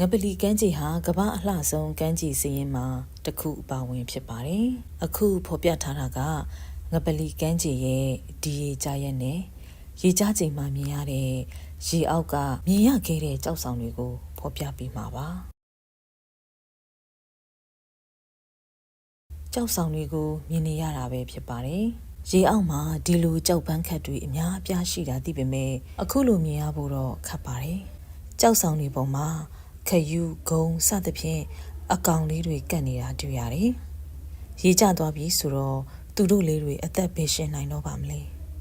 ငပလီကမ်းခြေဟာကမ္ဘာအလှဆုံးကမ်းခြေစည်ရင်မှာတစ်ခုအပါဝင်ဖြစ်ပါတယ်။အခုဖော်ပြထားတာကငပလီကမ်းခြေရဲ့ဒီရေကြားရက်နဲ့ရေကြားချိန်မှာမြင်ရတဲ့ရေအောက်ကမြင်ရခဲ့တဲ့ကြောက်ဆောင်တွေကိုဖော်ပြပေးမှာပါ။ကြောက်ဆောင်တွေကိုမြင်နေရတာပဲဖြစ်ပါတယ်။ရေအောက်မှာဒီလိုကြောက်ပန်းခတ်တွေအများအပြားရှိတာသိပေမဲ့အခုလိုမြင်ရဖို့တော့ခက်ပါတယ်။ကြောက်ဆောင်တွေပေါ်မှာ ခယူဂုံစသဖြင့်အကောင်လေးတွေကတ်နေတာတွေ့ရတယ်။ရေကျသွားပြီဆိုတော့သူတို့လေးတွေအသက်ဘေးရှင်နိုင်တော့ပါမလဲ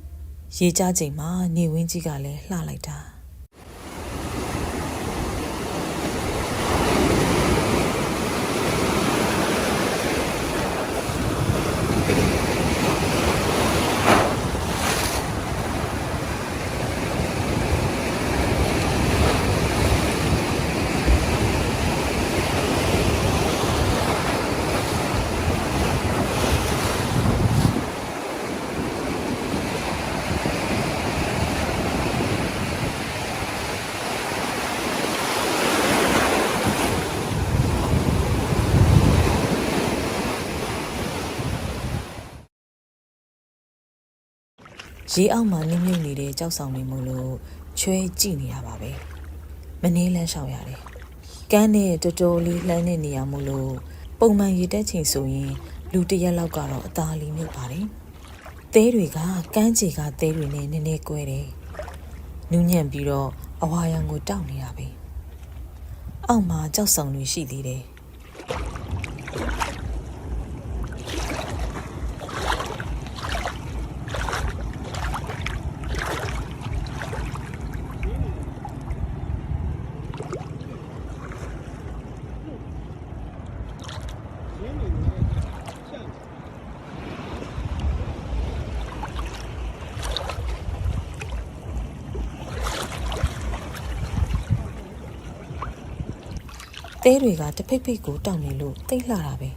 ။ရေကျချိန်မှာနေဝင်းကြီးကလည်းလှလိုက်တာ။ ရေအောက်မှာနင်းမြုပ်နေတဲ့ကြောက်ဆောင်တွေမို့လို့ချွဲကြည့်နေရပါပဲမနေလန်းလျှောက်ရတယ်ကန်းနဲ့တော်တော်လေးလှမ်းတဲ့နေရာမို့လို့ပုံမှန်ရေတက်ချိန်ဆိုရင်လူတစ်ရက်လောက်ကတော့အသာလီမြုပ်ပါတယ်သဲတွေကကန်းချီကသဲတွေနဲ့နည်းနည်းကွဲတယ်နူးညံ့ပြီးတော့အဝါရောင်ကိုတောက်နေတာပဲအောက်မှာကြောက်ဆောင်တွေရှိသေးတယ် သဲတွေကတစ်ဖိတ်ဖိတ်ကိုတောက်နေလို့တိတ်လှတာပဲ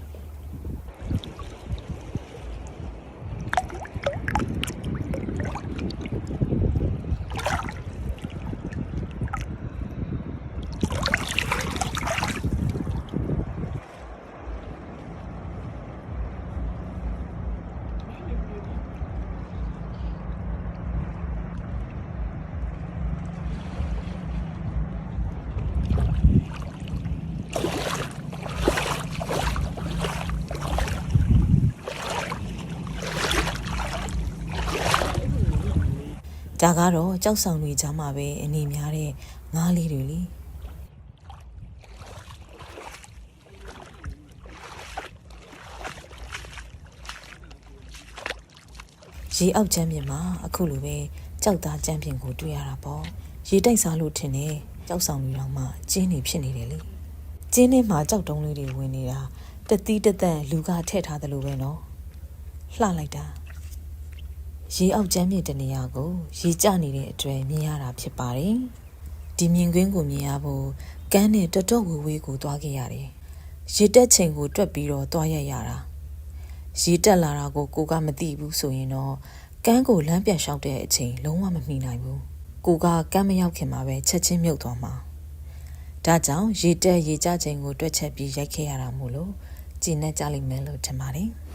ဒါကတော့ကြောက်ဆောင်တွေကြားမှာပဲအနေများတဲ့ငါးလေးတွေလीရေအောက်ချမ်းပြင်မှာအခုလိုပဲကြောက်သားချမ်းပြင်ကိုတွေ့ရတာပေါ့ရေတိုက်စားလို့ထင်တယ်ကြောက်ဆောင်တွေတော့မှကျင်းနေဖြစ်နေတယ်လေကျင်းထဲမှာကြောက်တုံးလေးတွေဝင်နေတာတသီးတသက်လူကထည့်ထားတယ်လို့ပဲနော်လှလိုက်တာ ရေအောက်ကျမ်းမြေတနေရာကိုရေကျနေတဲ့အတွက်မြင်ရတာဖြစ်ပါတယ်။ဒီမြင်ကွင်းကိုမြင်ရဖို့ကမ်းနဲ့တော်တော်ဝေးဝေးကိုသွားခဲ့ရတယ်။ရေတက်ချိန်ကိုတွက်ပြီးတော့သွားရရတာ။ရေတက်လာတာကိုကိုကမသိဘူးဆိုရင်တော့ကမ်းကိုလမ်းပြန်လျှောက်တဲ့အချိန်လုံးဝမမှီနိုင်ဘူး။ကိုကကမ်းမရောက်ခင်မှာပဲချက်ချင်းမြုပ်သွားမှာ။ဒါကြောင့်ရေတက်ရေကျချိန်ကိုတွက်ချက်ပြီးရိုက်ခဲ့ရတာမို့လို့ကြည်နဲ့ကြလိမ့်မယ်လို့ထင်ပါတယ်။